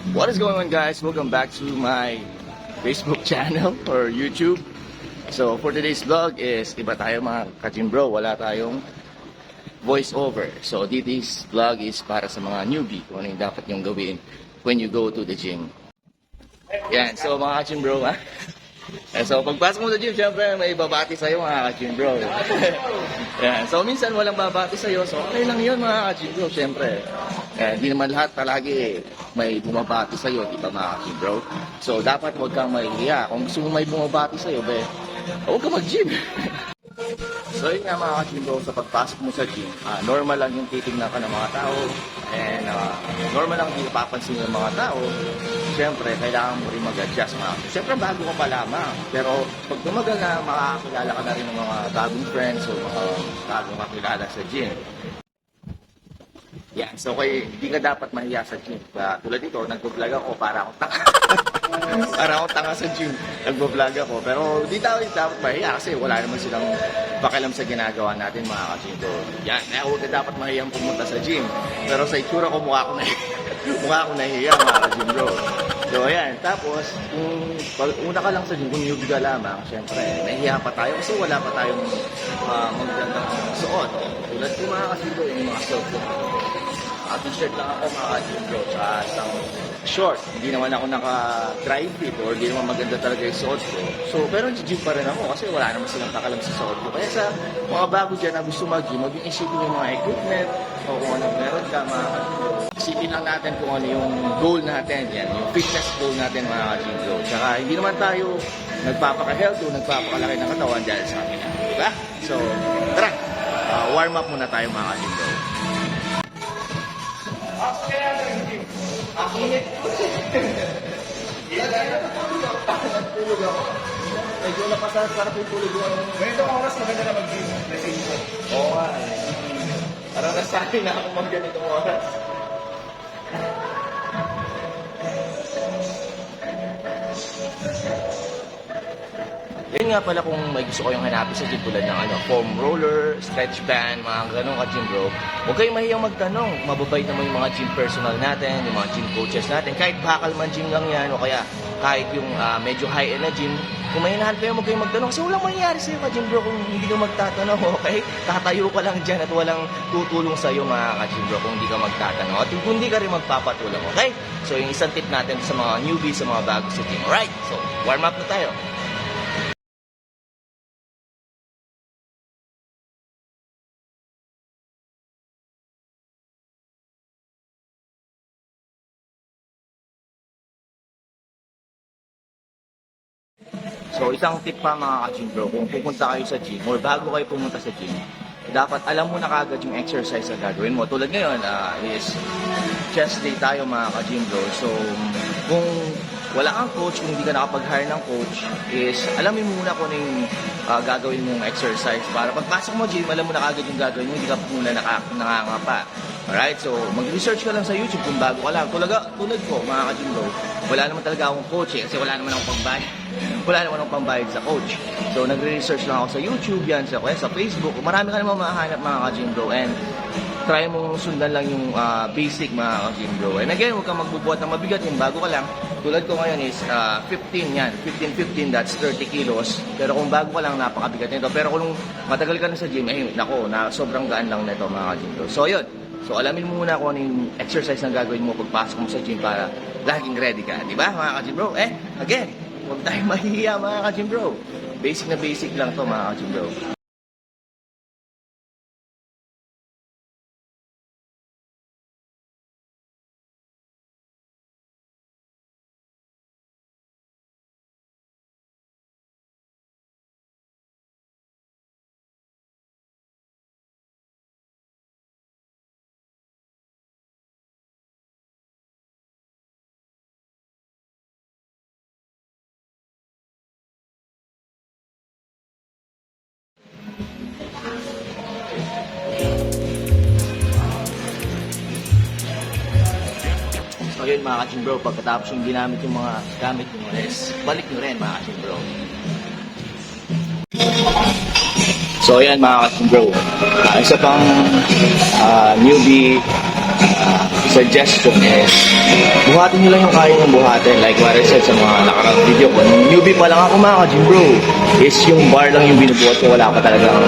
What is going on guys? Welcome back to my Facebook channel or YouTube. So for today's vlog is iba tayo mga ka-gym bro. Wala tayong voice over. So this vlog is para sa mga newbie kung ano yung dapat yung gawin when you go to the gym. Yan, so mga ka-gym bro ha. Eh, so pagpasok mo sa gym, syempre may babati sa'yo mga ka-gym bro. Yan, so minsan walang babati sa'yo, so okay lang yun mga ka-gym bro, syempre. Eh, di naman lahat palagi may bumabati sa'yo, di ba mga bro? So dapat huwag kang mahihiya. Kung gusto mo may bumabati sa'yo, be, huwag ka mag-gym. So yun nga mga bro, sa pagpasok mo sa gym, ah, normal lang yung titignan ka ng mga tao and ah, normal lang hindi papansin ng mga tao. Siyempre, kailangan mo rin mag-adjust mga Siyempre, bago ka pa lamang. Pero pag tumagal na, makakakilala ka na rin ng mga bagong friends o mga bagong kakilala sa gym. Yan, so kay hindi ka dapat mahiya sa gym. Uh, tulad dito, nag-vlog ako para akong tanga. para akong tanga sa gym. Nag-vlog ako. Pero di tayo dapat mahiya kasi wala naman silang pakialam sa ginagawa natin mga ka-gym. So, yan, kaya huwag ka dapat mahiyang pumunta sa gym. Pero sa itsura ko, mukha ko na mukha ko nahihiya mga ka-gym bro. So, ayan. Tapos, kung una ka lang sa gym, kung newbie ka lamang, syempre, nahihiya pa tayo kasi wala pa tayong uh, magandang suot. Tulad ko mga bro, yung mga suot. Uh, t-shirt lang ako mga ka-gym bro, tsaka isang short. Hindi naman ako naka-dry fit or hindi naman maganda talaga yung suot ko. So, pero gym pa rin ako kasi wala naman silang kakalam sa suot ko. Kaya sa mga bago dyan na gusto mag-gym, maging isipin yung mga equipment o kung ano meron ka, mga isipin lang natin kung ano yung goal natin. Yan, yung fitness goal natin mga ka-gym bro. Tsaka hindi naman tayo nagpapaka-health o nagpapakalaki ng katawan dahil sa amin. Diba? So, tara! Uh, warm up muna tayo mga ka-gym bro. Tulog ako. Medyo napasarap sarap yung tulog ko. Ganitong oras maganda na mag-gym. Ko. Oo nga. eh. Parang nasabi na ako mag ganitong oras. Yun nga pala kung may gusto ko yung hanapin sa gym tulad ng ano, foam roller, stretch band, mga ganun ka gym bro. Huwag kayong mahiyang magtanong. Mababait naman yung mga gym personal natin, yung mga gym coaches natin. Kahit bakal man gym lang yan o kaya kahit yung ah, medyo high end na gym, kung may kayo, huwag kayong magtanong. Kasi walang mangyayari sa'yo ka gym bro kung hindi ka magtatanong, okay? Tatayo ka lang dyan at walang tutulong sa'yo mga ka-gym bro kung hindi ka magtatanong. At kung hindi ka rin magpapatulong, okay? So yung isang tip natin sa mga newbies, sa mga bago sa gym. Alright, so warm up na tayo. So, isang tip pa mga ka-gym bro, kung pupunta kayo sa gym or bago kayo pumunta sa gym, dapat alam mo na kagad yung exercise na gagawin mo. Tulad ngayon ah, is chest day tayo mga ka-gym bro. So, kung wala kang coach, kung hindi ka nakapag-hire ng coach, is alamin mo muna kung ano yung ah, gagawin mong exercise para pagpasok mo gym, alam mo na kagad yung gagawin mo, hindi ka muna naka, nakangapa. Alright, so mag-research ka lang sa YouTube kung bago ka lang. Tulad, tulad ko, mga ka-gym bro, wala naman talaga akong coach eh, kasi wala naman akong pambayad. Wala naman akong pambayad sa coach. So nagre-research lang ako sa YouTube yan, sa, kaya sa Facebook. Marami ka naman mahanap mga ka-gym bro. And try mong sundan lang yung ah, basic mga ka-gym bro. And again, huwag kang magbubuhat ng mabigat yung bago ka lang. Tulad ko ngayon is ah, 15 yan. 15-15, that's 30 kilos. Pero kung bago ka lang, napakabigat nito. Pero kung matagal ka na sa gym, eh, nako, na sobrang gaan lang nito mga ka-gym bro. So yun. So alamin mo muna kung ano yung exercise na gagawin mo pagpasok mo sa gym para laging ready ka. Di ba mga ka-gym bro? Eh, again, huwag tayong mahihiya mga ka-gym bro. Basic na basic lang to mga ka-gym bro. Yun mga ka-gym bro, pagkatapos yung ginamit yung mga gamit nyo is balik nyo rin mga ka-gym bro. So ayan mga ka-gym bro, Ah, isa pang ah, newbie suggestion is buhat buhatin nyo lang yung kaya nyong buhatin. Like what I said sa mga nakarang video ko. Newbie pa lang ako mga ka-gym bro, is yung bar lang yung binubuhat ko. Wala pa talagang,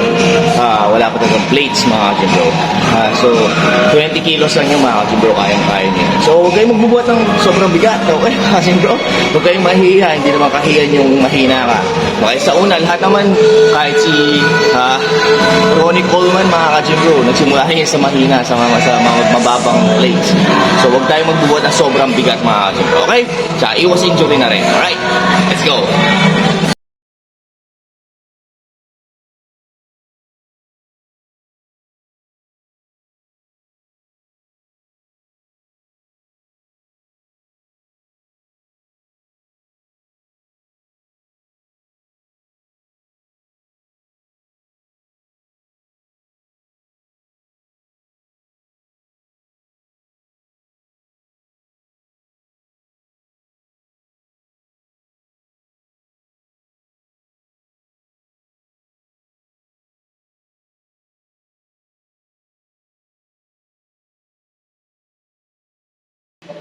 ah, wala pa talagang plates mga ka-gym bro. Ah, so, 20 kilos lang yung mga ka-gym bro, kayang-kaya nyo. So, huwag kayong magbubuhat ng sobrang bigat. Okay, ka-gym bro? Huwag kayong mahiya. Hindi naman kahiyan yung mahina ka. Okay, sa una, lahat naman, kahit si ah, Ronnie Coleman, mga ka-gym bro, nagsimula rin sa mahina, sa mga, sa mga mababang plates. So, huwag tayong magbubuhat ng sobrang bigat, mga ka-gym bro. Okay? Tsaka, iwas injury na rin. Alright? Let's go! Ayan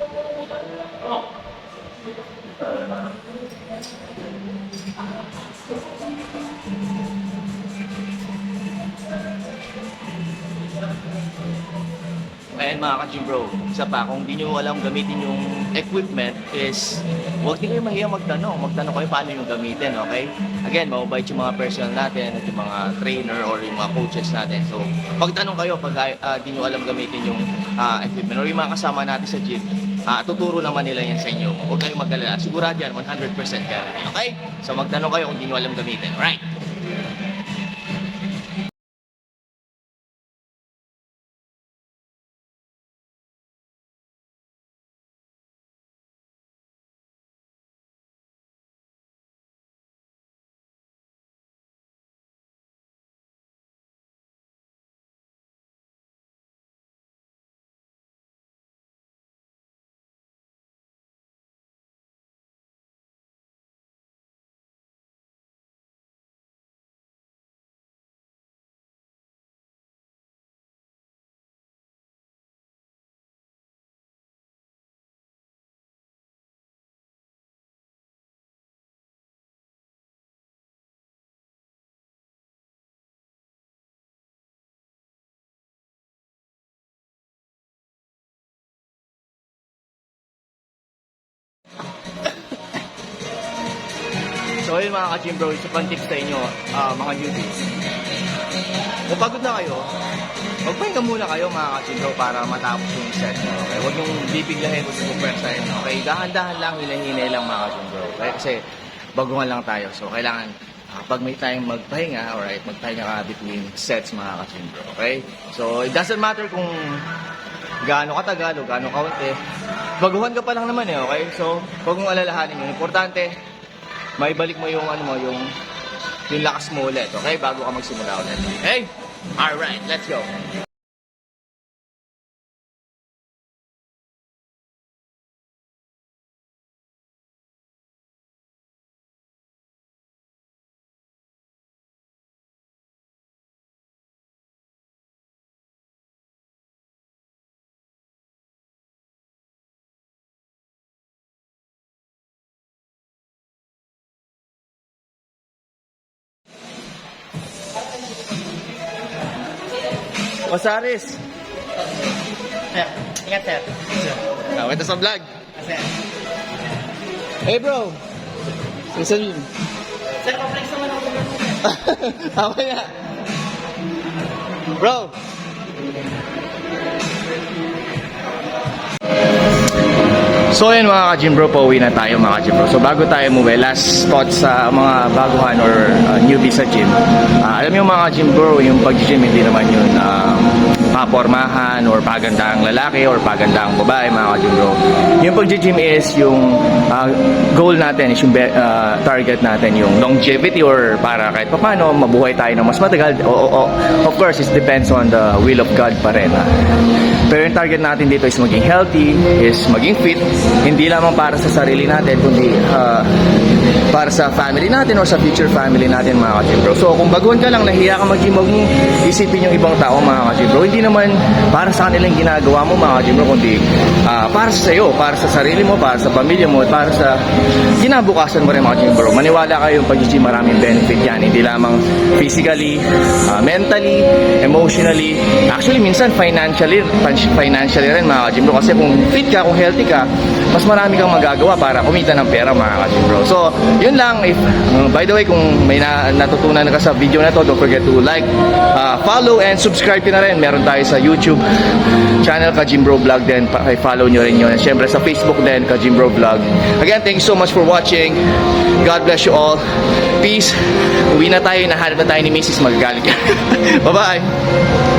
mga ka-gym bro, isa pa, kung di nyo alam gamitin yung equipment is huwag din kayo mahiya magtanong. Magtanong kayo paano yung gamitin, okay? Again, mababait yung mga personal natin at yung mga trainer or yung mga coaches natin. So, pagtanong kayo pag ah, di nyo alam gamitin yung ah, equipment or yung mga kasama natin sa gym, ah, tuturo naman nila yan sa inyo. Huwag kayong mag-alala. Sigurado yan, 100% guarantee, okay? So, magtanong kayo kung di nyo alam gamitin. Alright? So yun mga ka-gym bro, isa pang tips sa inyo, ah, mga newbies. Kung pagod na kayo, magpahinga muna kayo mga ka-gym bro para matapos yung set nyo. Okay? Huwag yung bibiglahin o sumupwersahin. Okay? Dahan-dahan lang, hinay-hinay lang mga ka-gym bro. Okay? Kasi baguhan lang tayo. So kailangan ah, pag may time magpahinga, alright, magpahinga ka between sets mga ka-gym bro. Okay? So it doesn't matter kung gaano katagal o gaano kaunti. Baguhan ka pa lang naman eh, okay? So, huwag mong alalahanin yun. Importante, maibalik mo yung ano mo, yung yung lakas mo ulit, okay? Bago ka magsimula ulit. Okay? Alright, let's go. Osaris! Sir, ingat sir. Ah, ito sa vlog. Sir, Hey bro! Susan sir, complex naman ako. Tama niya. Bro! So ayun mga ka-gym bro, pauwi na tayo mga ka-gym bro. So bago tayo umuwi, last spot sa mga baguhan or uh, newbie sa gym. Ah, alam niyo mga ka-gym bro, yung pag-gym hindi naman yun um, papormahan or pagandang lalaki or pagandang babae mga ka-gym bro. Yung pag-gym is yung ah, goal natin is yung ah, target natin yung longevity or para kahit paano mabuhay tayo ng mas matagal. O, o- o- of course, it depends on the will of God pa rin. ah. Pero yung target natin dito is maging healthy, is maging fit, hindi lamang para sa sarili natin, kundi ah, para sa family natin or sa future family natin mga ka bro. So kung baguhan ka lang, nahiya ka mag-gym, huwag isipin yung ibang tao mga ka bro. Hindi naman para sa kanila yung ginagawa mo mga ka bro, kundi ah, para sa sayo, para sa sarili mo, para sa pamilya mo, para sa kinabukasan mo rin mga ka bro. Maniwala kayo yung pag-gym, maraming benefit yan. Hindi lamang physically, ah, mentally, emotionally, actually minsan financially, financially rin mga ka bro. Kasi kung fit ka, kung healthy ka, mas marami kang magagawa para kumita ng pera mga ka bro. So, yun lang. If, uh, by the way, kung may na, natutunan ka sa video na to, don't forget to like, uh, follow, and subscribe na rin. Meron tayo sa YouTube channel ka Bro Vlog din. Pa-follow nyo rin yun. And syempre sa Facebook din ka Bro Vlog. Again, thank you so much for watching. God bless you all. Peace. Uwi na tayo. Nahanap na tayo ni Mrs. Magagalit. Bye-bye.